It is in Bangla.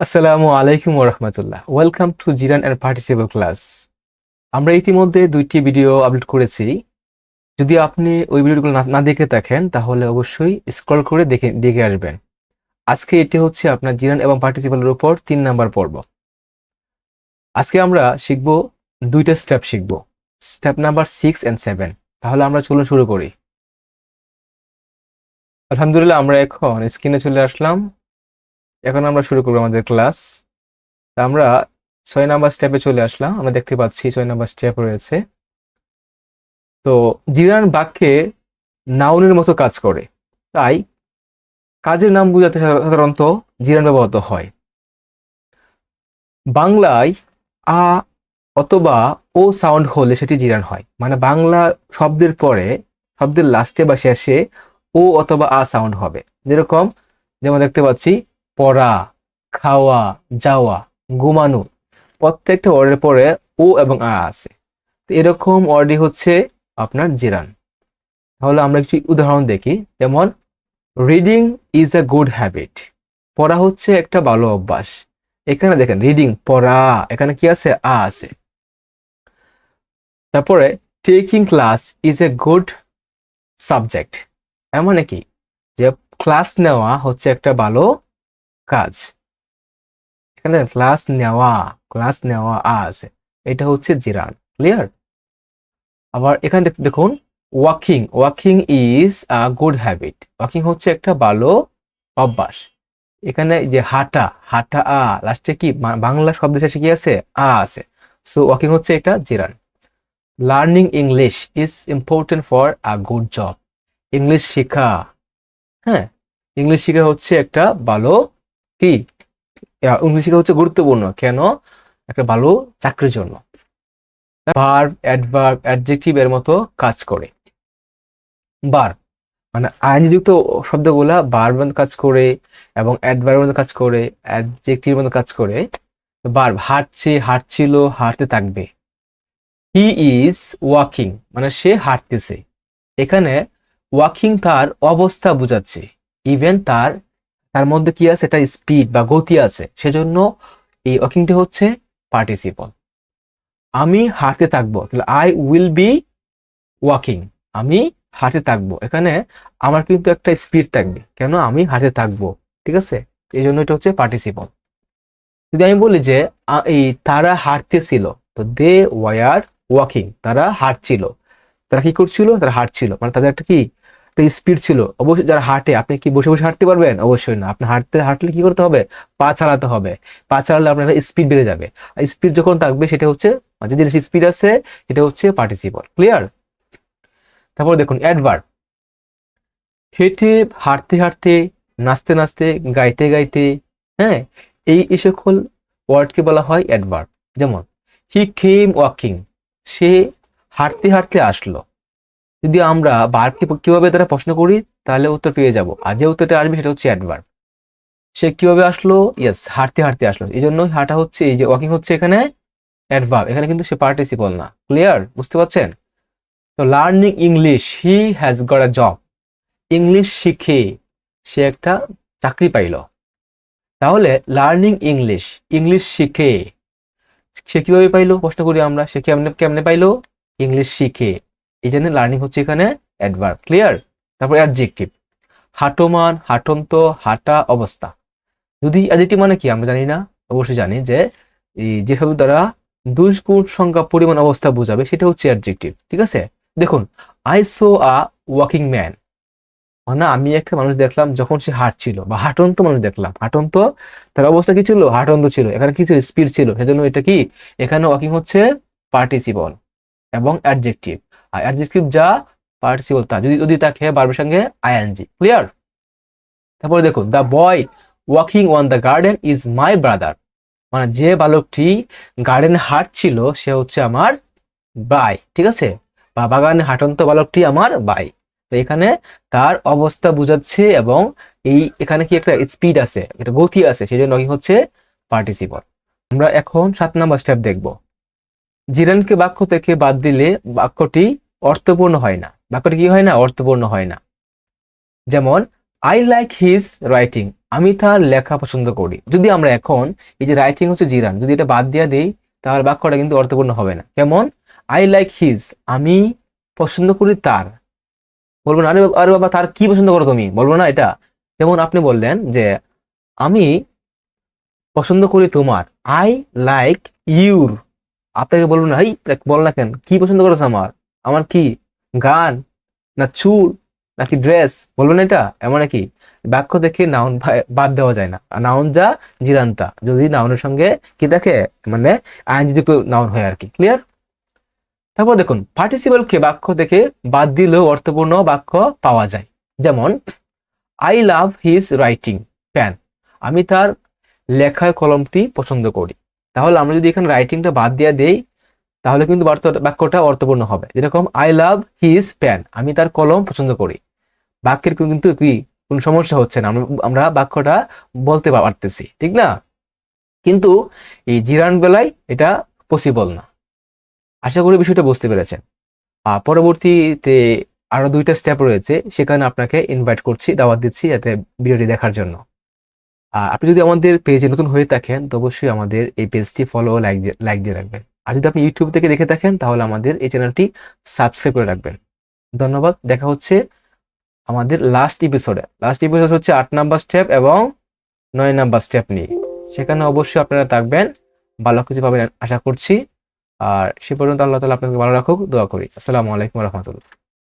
আসসালামু আলাইকুম রহমতুল্লাহ। Welcome to gerund and participle class আমরা ইতিমধ্যে দুইটি ভিডিও আপলোড করেছি। যদি আপনি ওই ভিডিওগুলো না- দেখে থাকেন, তাহলে অবশ্যই স্ক্রল করে দেখে দেখে আসবেন। আজকে এটি হচ্ছে আপনার জিরান এবং পার্টিসিপেলের উপর তিন নাম্বার পর্ব। আজকে আমরা শিখব দুইটা স্টেপ শিখব। Step number six and seven তাহলে আমরা চলুন শুরু করি। আলহামদুলিল্লাহ, আমরা এখন স্ক্রিনে চলে আসলাম। এখন আমরা শুরু করব আমাদের ক্লাস আমরা ছয় নাম্বার স্টেপে চলে আসলাম। আমরা দেখতে পাচ্ছি ছয় নাম্বার স্টেপ রয়েছে। তো জিরান বাক্যে নাউনের মতো কাজ করে। তাই কাজের নাম বোঝাতে সাধারণত জিরান ব্যবহৃত হয়। বাংলায় আ অথবা ও সাউন্ড হলে সেটি জিরান হয়। মানে বাংলা শব্দের পরে, শব্দের লাস্টে বা শেষে ও অথবা আ সাউন্ড হবে। যেরকম যেমন দেখতে পাচ্ছি পড়া, খাওয়া, যাওয়া, ঘুমানো প্রত্যেকটা ওয়ার্ডের পরে ও এবং আ আছে। তো এরকম ওয়ার্ডই হচ্ছে আপনার জিরান। তাহলে আমরা কিছু উদাহরণ দেখি। যেমন reading is a good habit পড়া হচ্ছে একটা ভালো অভ্যাস। এখানে দেখেন রিডিং পড়া, এখানে কি আছে? আ আছে। তারপরে taking class is a good subject এমন মানে কি? যে ক্লাস নেওয়া হচ্ছে একটা ভালো কাজ। এখানে ক্লাস নেওয়া ক্লাস নেওয়া আছে এটা হচ্ছে জিরান ক্লিয়ার আবার এখানে দেখুন walking walking is a good habit walking হচ্ছে একটা ভালো অভ্যাস। এখানে যে হাঁটা হাঁটা আ লাস্টে কি বাংলা শব্দ শেষে কি আছে? আ আছে। সো ওয়াকিং হচ্ছে এটা gerund. Learning English is important for a good job English শেখা হ্যাঁ? ইংলিশ শেখা হচ্ছে একটা ভালো কি শেখা হচ্ছে গুরুত্বপূর্ণ। কেন? একটা ভালো চাকরির জন্য। ভার্ব অ্যাডভার্ব অ্যাডজেক্টিভ এর মতো কাজ করে। বার মানে আইনযুক্ত শব্দগুলা বার মতো কাজ করে এবং অ্যাডভার্বের মতো কাজ করে অ্যাডজেক্টিভ মতো কাজ করে। বার হাঁটছে, হাঁটছিল, হাঁটতে থাকবে। হি ইজ ওয়াকিং মানে সে হাঁটতেছে। এখানে ওয়াকিং তার অবস্থা বোঝাচ্ছে। ইভেন তার তার মধ্যে কি আছে? এটা স্পিড বা গতি আছে। সেজন্য এই ওয়াকিংটি হচ্ছে পার্টিসিপল আমি হাঁটতে থাকব, তাহলে আই উইল বি ওয়াকিং আমি হাঁটতে থাকব। এখানে আমার কিন্তু একটা স্পিড থাকবে। কেন? আমি হাঁটতে থাকব। ঠিক আছে? এই জন্য এটা হচ্ছে পার্টিসিপল যদি আমি বলি যে এই তারা হাঁটতেছিল তো দে ওয়ার ওয়াকিং তারা হাঁটছিল তারা কি করছিল? তারা হাঁটছিল মানে তাদের একটা কি? একটা স্পিড ছিল। অবশ্যই যারা হাঁটে, আপনি কি বসে বসে হাঁটতে পারবেন? অবশ্যই না। আপনি হাঁটতে, হাঁটলে কি করতে হবে? পা চালাতে হবে। পা চালালে আপনার স্পিড বেড়ে যাবে। আর স্পিড যখন থাকবে, সেটা হচ্ছে যে জিনিস স্পিড আছে, সেটা হচ্ছে পার্টিসিপল ক্লিয়ার তারপর দেখুন অ্যাডভার্ব হেঁটে, হাঁটতে হাঁটতে, নাচতে নাচতে, গাইতে গাইতে হ্যাঁ? এই সকল ওয়ার্ডকে বলা হয় অ্যাডভার্ব যেমন হি কেম ওয়াকিং সে হাঁটতে হাঁটতে আসলো। যদি আমরা বার্বকে কীভাবে তারা প্রশ্ন করি, তাহলে উত্তর পেয়ে যাব। আর যে উত্তরটা আসবে সেটা হচ্ছে অ্যাডভার্ব সে কীভাবে আসলো? ইয়েস হাঁটতে হাঁটতে আসলো। এই জন্য হাঁটা হচ্ছে, এই যে ওয়াকিং হচ্ছে এখানে অ্যাডভার্ব এখানে কিন্তু সে পার্টিসিপল না। ক্লিয়ার বুঝতে পারছেন? তো learning English he has got a job English শিখে সে একটা চাকরি পাইল। তাহলে লার্নিং ইংলিশ ইংলিশ শিখে। সে কীভাবে পাইলো? প্রশ্ন করি আমরা। সে কেমনে কেমনে পাইলো? ইংলিশ শিখে। এই জন্য লার্নিং হচ্ছে এখানে অ্যাডভার্ব ক্লিয়ার তারপর অ্যাডজেক্টিভ হাঁটমান, হাঁটন্ত, হাঁটা অবস্থা। যদি অ্যাডজেক্টিভ মানে কি আমরা জানি না, অবশ্যই জানি যে এই যে শব্দ দ্বারা দুই গুণ সংখ্যা পরিমাণ অবস্থা বোঝাবে, সেটা হচ্ছে অ্যাডজেক্টিভ ঠিক আছে? দেখুন I saw a walking man মানে আমি একটা মানুষ দেখলাম যখন সে হাঁটছিল, বা হাঁটন্ত মানুষ দেখলাম। হাঁটন্ত, তার অবস্থা কি ছিল? হাঁটন্ত ছিল। এখানে কি ছিল স্পিড ছিল। সেজন্য এটা কি? এখানে ওয়াকিং হচ্ছে পার্টিসিপল এবং অ্যাডজেক্টিভ আর অ্যাডজেক্টিভ যা পার্টিসিপল তা। যদি যদি তাকে বারবার সঙ্গে আইএনজি ক্লিয়ার তারপরে দেখুন the boy walking on the garden is my brother মানে যে বালকটি গার্ডেন হাঁটছিল, সে হচ্ছে আমার বাই ঠিক আছে? বা বাগানে হাঁটন্ত বালকটি আমার বাই তো এখানে তার অবস্থা বোঝাচ্ছে এবং এই, এখানে কি একটা স্পিড আছে, একটা গতি আছে সেই জন্য হচ্ছে পার্টিসিপল আমরা এখন সাত নাম্বার স্টেপ দেখব। জিরানকে বাক্য থেকে বাদ দিলে বাক্যটি অর্থপূর্ণ হয় না। বাক্যটি কি হয় না? অর্থপূর্ণ হয় না। যেমন আই লাইক হিজ রাইটিং আমি তার লেখা পছন্দ করি। যদি আমরা এখন এই যে রাইটিং হচ্ছে জিরান, যদি এটা বাদ দিয়ে দেই, তাহলে বাক্যটা কিন্তু অর্থপূর্ণ হবে না। কেমন আই লাইক হিজ আমি পছন্দ করি তার। বলব না, আরে বাবা- আরে বাবা, তার কি পছন্দ করো তুমি? বলব না এটা। যেমন আপনি বললেন যে, আমি পছন্দ করি তোমার। আই লাইক ইউর আপনাকে বলব না এই বল না কেন, কি পছন্দ করেছ আমার? আমার কি, গান, না চুল, নাকি ড্রেস? বলবেন এটা? এমন নাকি? বাক্য দেখে নাউন বাদ দেওয়া যায় না। আর নাউন যা, জিরান্তা। যদি নাউনের সঙ্গে কি দেখে মানে আইনযুক্ত নাউন হয় আর কি ক্লিয়ার তারপর দেখুন পার্টিসিপাল কে বাক্য দেখে বাদ দিলেও অর্থপূর্ণ বাক্য পাওয়া যায়। যেমন I love his writing pen আমি তার লেখার কলমটি পছন্দ করি। তাহলে আমরা যদি এখানে রাইটিংটা বাদ দিয়ে দেই, তাহলে কিন্তু বাক্যটা অর্থপূর্ণ হবে। যেরকম আই লাভ হিজ প্যান আমি তার কলম পছন্দ করি। বাক্যের কিন্তু কি? কোনো সমস্যা হচ্ছে না। আমরা বাক্যটা বলতে পারতেছি, ঠিক না? কিন্তু এই জিরান বেলায় এটা পসিবল না। আশা করি বিষয়টা বুঝতে পেরেছেন। পরবর্তীতে আরও দুইটা স্টেপ রয়েছে, সেখানে আপনাকে ইনভাইট করছি, দাওয়াত দিচ্ছি, যাতে ভিডিওটি দেখার জন্য। আপনি যদি আমাদের পেজে নতুন হয়ে থাকেন, তো অবশ্যই আমাদের এই পেজটি ফলো লাইক দিয়ে লাইক দিয়ে রাখবেন। আর যদি আপনি ইউটিউব থেকে দেখে থাকেন, তাহলে আমাদের এই চ্যানেলটি সাবস্ক্রাইব করে রাখবেন। ধন্যবাদ। দেখা হচ্ছে আমাদের লাস্ট এপিসোডে লাস্ট এপিসোড হচ্ছে আট নাম্বার স্টেপ এবং নয় নাম্বার স্টেপ নিয়ে। সেখানে অবশ্যই আপনারা থাকবেন, ভালো কিছু পাবেন, আশা করছি। আর সে পর্যন্ত আল্লাহ তালা আপনাকে ভালো রাখুক, দোয়া করি। আসসালামু আলাইকুম রহমতুল্লাহ।